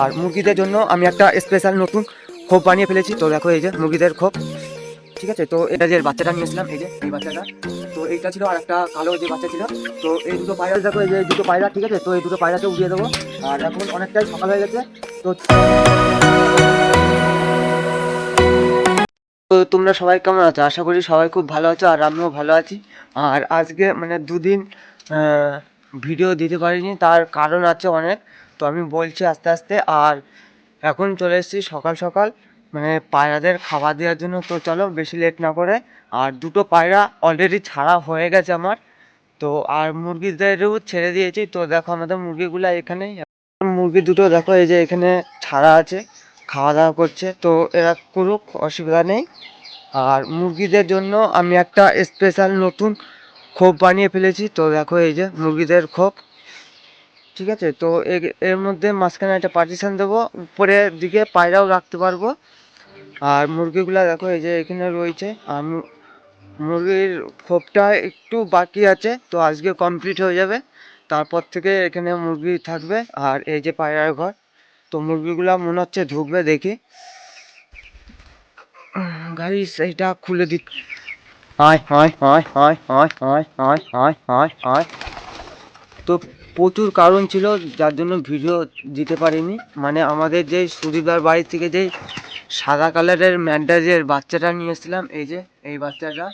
আর মুরগিদের জন্য আমি একটা স্পেশাল নতুন খোপ বানিয়ে ফেলেছি। তো দেখো এই যে মুরগিদের খোপ। ঠিক আছে? তো এটা যে বাচ্চাটা নিয়েছিলাম এই যে এই বাচ্চাটা। তো এইটা ছিল আর একটা কালো যে বাচ্চা ছিল। তো এই দুটো পায়রা, দেখো এই যে দুটো পায়রা, ঠিক আছে? তো এই দুটো পায়রাকে উড়িয়ে দেবো। আর এখন অনেকটাই সকাল হয়ে গেছে। তো তো তোমরা সবাই কেমন আছো? আশা করি সবাই খুব ভালো আছো আর আমিও ভালো আছি। আর আজকে মানে দুদিন ভিডিও দিতে পারিনি। তার কারণ আছে অনেক। তো আমি বলছি আস্তে আস্তে, আর এখন চলে এসেছি সকাল সকাল মানে পায়রাদের খাবার দেওয়ার জন্য। তো চলো, বেশি লেট না করে, আর দুটো পায়রা অলরেডি ছাড়া হয়ে গেছে আমার। তো আর মুরগিদেরও ছেড়ে দিয়েছি। তো দেখো, আমাদের মুরগিগুলো এখানেই। মুরগি দুটো দেখো, এই যে এখানে ছাড়া আছে, খাওয়া দাওয়া করছে। তো এরা করুক, অসুবিধা নেই। আর মুরগিদের জন্য আমি একটা স্পেশাল নতুন খোপ বানিয়ে ফেলেছি। তো দেখো, এই যে মুরগিদের খোপ। ঠিক আছে? তো এর মধ্যে মাঝখানে একটা পার্টিশন দেবো, উপরের দিকে পায়রাও রাখতে পারব। আর মুরগিগুলা দেখো, এই যে এখানে রয়েছে। আর মুরগির খোপটা একটু বাকি আছে, তো আজকে কমপ্লিট হয়ে যাবে। তারপর থেকে এখানে মুরগি থাকবে, আর এই যে পায়রার ঘর। তো মুরগিগুলা মনে হচ্ছে ঢুকবে দেখি। গাড়ি সেইটা খুলে দিক হয় হয় হয় হয় হয় হয় হয় হয় হয় হয় তো প্রচুর কারণ ছিল, যার জন্য ভিডিও দিতে পারিনি। মানে আমাদের যে সুদীপদার বাড়ি থেকে যে সাদা কালারের ম্যান্ডাজের বাচ্চাটা নিয়ে এসেছিলাম, এই যে, এই বাচ্চাটা।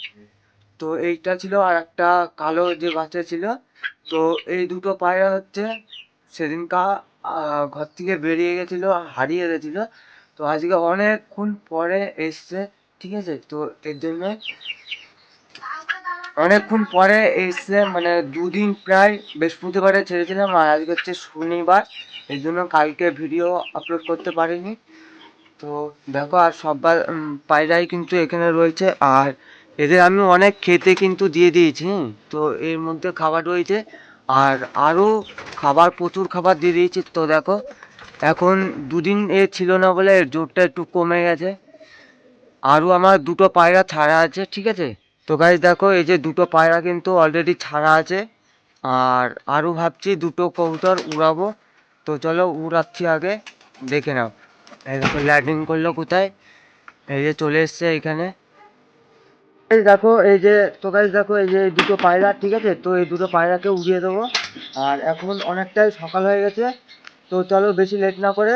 তো এইটা ছিল আর একটা কালো যে বাচ্চা ছিল, তো এই দুটো পায়রা হচ্ছে সেদিনকা ঘর থেকে বেরিয়ে গেছিল, হারিয়ে গেছিল। তো আজকে অনেকক্ষণ পরে এসছে, ঠিক আছে? তো এর জন্য অনেকক্ষণ পরে এসে মানে দুদিন প্রায় বৃহস্পতিবারে ছেড়েছিলাম আর আজকে হচ্ছে শনিবার এই জন্য কালকে ভিডিও আপলোড করতে পারিনি। তো দেখো আর সবার পায়রাই কিন্তু এখানে রয়েছে আর এদের আমি অনেক খেতে কিন্তু দিয়ে দিয়েছি তো এর মধ্যে খাবার রয়েছে আর আরও খাবার, প্রচুর খাবার দিয়ে দিয়েছি। তো দেখো, এখন দুদিন এ ছিল না বলে জোরটা একটু কমে গেছে। আরও আমার দুটো পায়রা ছাড়া আছে, ঠিক আছে? তো গাইজ দেখো, এই যে দুটো পায়রা কিন্তু অলরেডি ছাড়া আছে। আর আরও ভাবছি দুটো কবুতর উড়াবো। তো চলো উড়াচ্ছি আগে, দেখে নাও। এই দেখো ল্যান্ডিং করল কোথায়? এই যে চলে এসছে এখানে। এই দেখো, এই যে, তো গাইজ দেখো, এই যে দুটো পায়রা, ঠিক আছে? তো এই দুটো পায়রাকে উড়িয়ে দেবো। আর এখন অনেকটাই সকাল হয়ে গেছে। তো চলো বেশি লেট না করে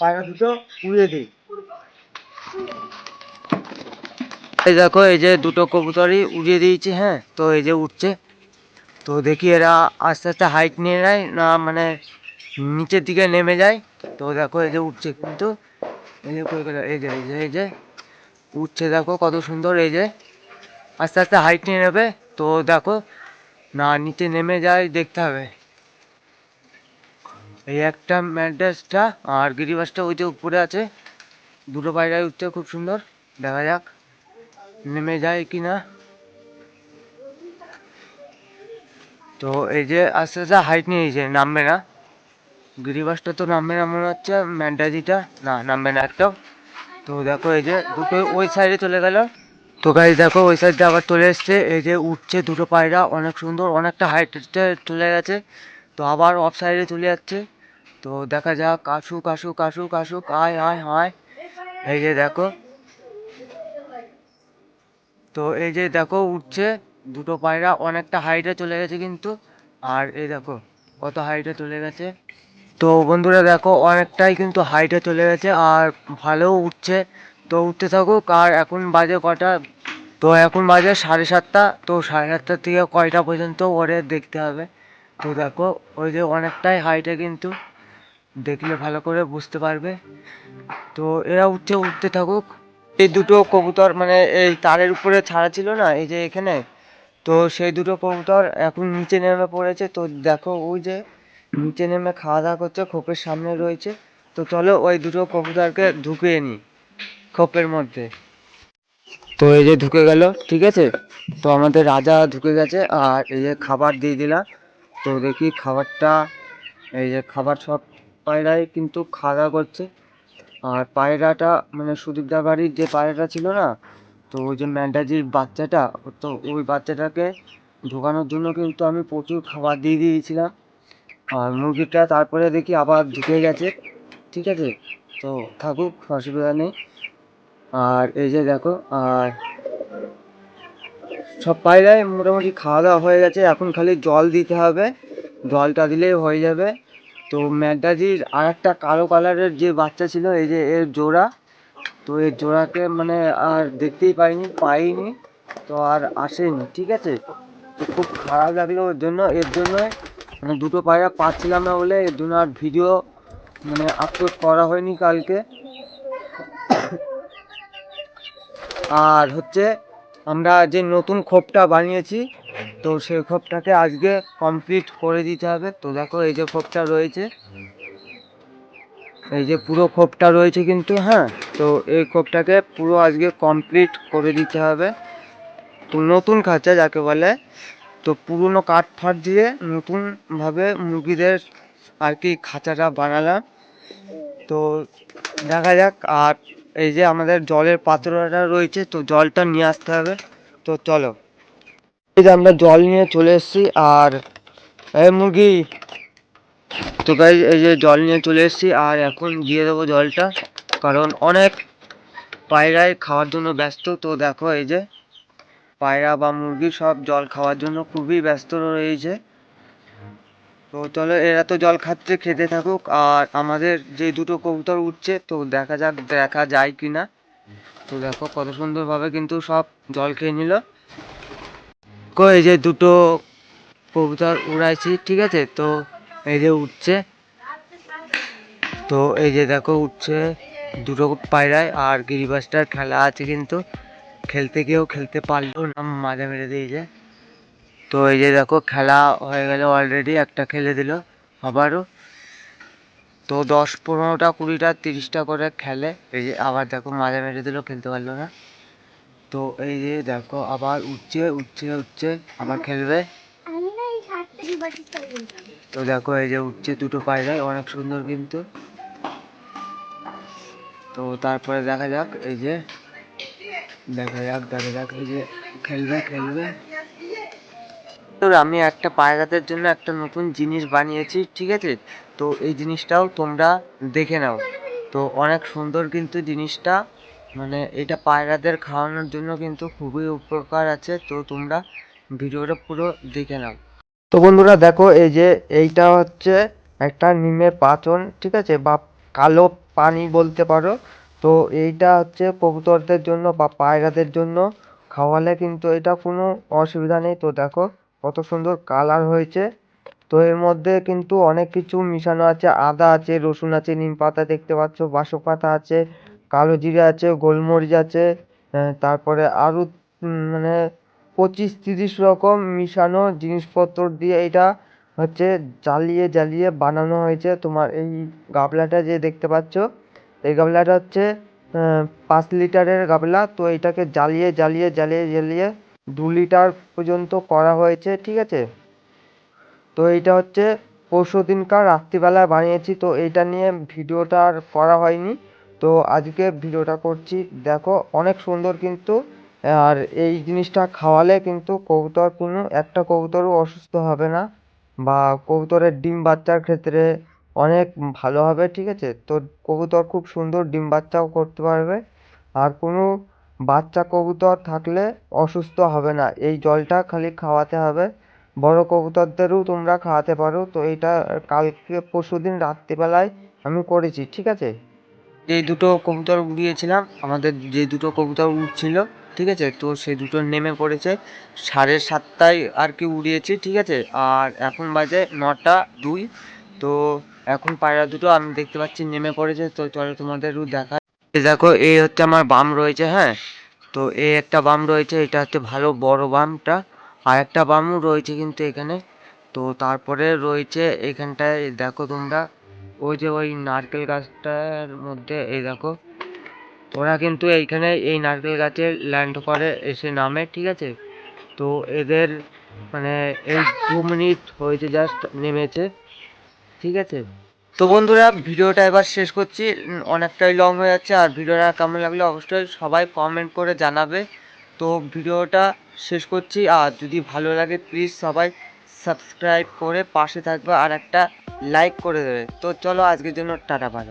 পায়রা দুটো উড়িয়ে দিই। এই দেখো, এই যে দুটো কবুতরই উড়িয়ে দিয়েছি হ্যাঁ তো এই যে উঠছে তো দেখি এরা আস্তে আস্তে হাইট নিয়ে নেয়, না মানে নিচের দিকে নেমে যায়। তো দেখো, এই যে উঠছে কিন্তু। এই যে এই যে এই যে এই যে উঠছে দেখো, কত সুন্দর, এই যে। আস্তে আস্তে হাইট নিয়ে নেবে। তো দেখো, না, নিচে নেমে যায়, দেখতে হবে। এই একটা ম্যাড্রাসটা আর গিরিবাসটা ওই যে উপরে আছে। দুটো পায়রায় উঠছে খুব সুন্দর। দেখা যাক। নেমে যায় কি না তো এই যে আস্তে আস্তে হাইট নিয়ে নিয়েছে নামবে না। গিরিবাসটা তো নামবে না মনে হচ্ছে ম্যান্ডাজিটা না, নামবে না একটাও তো দেখো এই যে দুটো ওই সাইডে চলে গেল। তো গাড়ি দেখো ওই সাইডে আবার চলে এসছে। এই যে উঠছে দুটো পায়রা, অনেক সুন্দর, অনেকটা হাইটে চলে গেছে। তো আবার অফ সাইডে চলে যাচ্ছে। তো দেখা যাক আসুক আসুক আসুক আসুক আয় আয় আয় এই যে দেখো তো এই যে দেখো উঠছে, দুটো পায়রা অনেকটা হাইটে চলে গেছে কিন্তু। আর এই দেখো, কত হাইটে চলে গেছে। তো বন্ধুরা দেখো, অনেকটাই কিন্তু হাইটে চলে গেছে আর ভালো উঠছে। তো উঠতে থাকুক, আর এখন বাজে কটা? তো এখন বাজে সাড়ে সাতটা, তো সাড়ে সাতটা থেকে কয়টা পর্যন্ত ওরে দেখতে হবে। তো দেখো, ওই যে অনেকটাই হাইটে কিন্তু দেখলে ভালো করে বুঝতে পারবে। তো এরা উঠছে, উঠতে থাকুক। এই দুটো কবুতর মানে এই তারের উপরে ছাড়া ছিল না, এই যে এখানে। তো সেই দুটো কবুতর এখন নিচে নেমে পড়েছে। তো দেখো ওই যে নিচে নেমে খাওয়া দাওয়া করছে, খোপের সামনে রয়েছে। তো চলো ওই দুটো কবুতরকে ঢুকিয়ে নিই খোপের মধ্যে। তো এই যে ঢুকে গেল, ঠিক আছে? তো আমাদের রাজা ঢুকে গেছে, আর এই যে খাবার দিয়ে দিলাম। তো দেখি খাবারটা, এই যে খাবার সব পায়রাই কিন্তু খাওয়া দাওয়া করছে। আর পায়রাটা মানে সুদীপদার বাড়ির যে পায়রাটা ছিল না, তো ওই যে ম্যান্ডাজির বাচ্চাটা, তো ওই বাচ্চাটাকে ঢোকানোর জন্য কিন্তু আমি প্রচুর খাবার দিয়ে দিয়েছিলাম। আর মুরগিটা তারপরে দেখি আবার ঢুকে গেছে, ঠিক আছে? তো থাকুক, অসুবিধা নেই। আর এই যে দেখো, আর সব পায়রাই মোটামুটি খাওয়া দাওয়া হয়ে গেছে। এখন খালি জল দিতে হবে, জলটা দিলেই হয়ে যাবে। তো ম্যাকডাজির আর একটা কালো কালারের যে বাচ্চা ছিল, এই যে এর জোড়া, তো এর জোড়াকে মানে আর দেখতেই পাইনি পাইনি, তো আর আসেনি, ঠিক আছে? তো খুব খারাপ লাগল ওর জন্য, এর জন্য মানে দুটো পায়রা পাচ্ছিলাম না বলে এর জন্য আর ভিডিও মানে আপলোড করা হয়নি কালকে। আর হচ্ছে আমরা যে নতুন খোপটা বানিয়েছি, তো সেই খোপটাকে আজকে কমপ্লিট করে দিতে হবে। তো দেখো এই যে খোপটা রয়েছে। এই যে পুরো খোপটা রয়েছে কিন্তু হ্যাঁ? তো এই খোপটাকে পুরো আজকে কমপ্লিট করে দিতে হবে। তো নতুন খাঁচা যাকে বলে, তো পুরনো কাঠ ফাট দিয়ে নতুনভাবে মুরগিদের আর কি খাঁচাটা বানালাম। তো দেখা যাক, আর এই যে আমাদের জলের পাত্রটা রয়েছে, তো জলটা নিয়ে আসতে হবে। তো চলো। এই যে আমরা জল নিয়ে চলে এসেছি, আর এই মুরগি। তো গাই এই যে জল নিয়ে চলে এসেছি, আর এখন দিয়ে দেবো জলটা, কারণ অনেক পায়রায় খাওয়ার জন্য ব্যস্ত। তো দেখো এই যে, পায়রা বা মুরগি সব জল খাওয়ার জন্য খুবই ব্যস্ত রয়েছে। তো চলো এরা তো জল খাচ্ছে, খেতে থাকুক। আর আমাদের যে দুটো কবুতর উঠছে, তো দেখা যাক, দেখা যায় কি না তো দেখো, কত সুন্দরভাবে কিন্তু সব জল খেয়ে নিল। এই যে দুটো কবুতর উড়াইছি, ঠিক আছে? তো এই যে উঠছে। তো এই যে দেখো, উঠছে দুটো পায়রায়। আর গিরিবাসটার খেলা আছে কিন্তু। খেলতে গিয়েও খেলতে পারল না মাঝে মেরে দিয়েছে। তো এই যে দেখো খেলা হয়ে গেল অলরেডি একটা খেলে দিল আবারও। তো দশ পনেরোটা, কুড়িটা, তিরিশটা করে খেলে। এই যে আবার দেখো মাঝে মেরে দিল, খেলতে পারল না। তো এই যে দেখো আবার উঠছে উঠছে উঠছে, আবার খেলবে। তো দেখো এই যে উঠছে দুটো পায়রায় অনেক সুন্দর কিন্তু। তো তারপরে দেখা যাক, এই যে দেখা যাক দেখা যাক, এই যে খেলবে খেলবে। তো আমি একটা পায়রাদের জন্য একটা নতুন জিনিস বানিয়েছি, ঠিক আছে? তো এই জিনিসটাও তোমরা দেখে নাও। তো অনেক সুন্দর কিন্তু জিনিসটা। মানে এটা পায়রাদের খাওয়ানোর জন্য কিন্তু খুবই উপকার আছে, তো তোমরা ভিডিওটা পুরো দেখে নাও। তো বন্ধুরা দেখো, এই যে এইটা হচ্ছে একটা নিমের পাচন, ঠিক আছে? বা কালো পানি বলতে পারো। তো এইটা হচ্ছে কবুতরদের জন্য বা পায়রাদের জন্য খাওয়ালে কিন্তু এটা কোনো অসুবিধা নেই। তো দেখো কত সুন্দর কালার হয়েছে। তো এর মধ্যে কিন্তু অনেক কিছু মিশানো আছে। আদা আছে, রসুন আছে, নিম পাতা দেখতে পাচ্ছ বাসক পাতা আছে, কালো জিরে আছে, গোলমরিচ আছে তারপরে আরও মানে পঁচিশ তিরিশ রকম মিশানো জিনিসপত্র দিয়ে এটা হচ্ছে জ্বালিয়ে জ্বালিয়ে বানানো হয়েছে। তোমার এই গাবলাটা যে দেখতে পাচ্ছ, এই গাবলাটা হচ্ছে পাঁচ লিটারের গাবলা। তো এটাকে জ্বালিয়ে জ্বালিয়ে জ্বালিয়ে জ্বালিয়ে দু লিটার পর্যন্ত করা হয়েছে, ঠিক আছে? তো এইটা হচ্ছে পরশু দিনকার রাত্রিবেলায় বানিয়েছি, তো এইটা নিয়ে ভিডিওটা আর করা হয়নি। তো আজকে ভিডিওটা করছি, দেখো অনেক সুন্দর কিন্তু, আর এই জিনিসটা খাওয়ালে কিন্তু কবুতর কোনো একটা কবুতরও অসুস্থ হবে না, বা কবুতরের ডিম বাচ্চার ক্ষেত্রে অনেক ভালো হবে, ঠিক আছে? তো কবুতর খুব সুন্দর ডিম বাচ্চাও করতে পারবে, আর কোনো বাচ্চা কবুতর থাকলে অসুস্থ হবে না। এই জলটা খালি খাওয়াতে হবে। বড় কবুতরদেরও তোমরা খাওয়াতে পারো। তো এটা কালকে পরশুদিন রাত্রিবেলায় আমি করেছি, ঠিক আছে? এই দুটো কবুতর উড়িয়েছিলাম। আমাদের যে দুটো কবুতর উঠছিল ঠিক আছে? তো সেই দুটো নেমে পড়েছে। সাড়ে সাতটায় আর কি উড়িয়েছি, ঠিক আছে? আর এখন বাজে নটা দুই। তো এখন পায়রা দুটো আমি দেখতে পাচ্ছি নেমে পড়েছে। তো চলো তোমাদেরও দেখা দেখো এই হচ্ছে আমার বাম রয়েছে হ্যাঁ? তো এই একটা বাম রয়েছে, এটা হচ্ছে ভালো বড় বামটা। আর একটা বামও রয়েছে কিন্তু এখানে। তো তারপরে রয়েছে এখানটায় দেখো তোমরা, ওই যে ওই নারকেল গাছটার মধ্যে এই দেখো। ওরা কিন্তু এইখানে এই নারকেল গাছে ল্যান্ড করে, এসে নামে, ঠিক আছে? তো এদের মানে এই দু মিনিট হয়েছে জাস্ট নেমেছে, ঠিক আছে? তো বন্ধুরা, ভিডিওটা এবার শেষ করছি। অনেকটাই লং হয়ে যাচ্ছে, আর ভিডিওটা কেমন লাগলে অবশ্যই সবাই কমেন্ট করে জানাবে। তো ভিডিওটা শেষ করছি, আর যদি ভালো লাগে প্লিজ সবাই সাবস্ক্রাইব করে পাশে থাকবে আর একটা লাইক করে দেবে। তো চলো আজকের জন্য টাটা বাই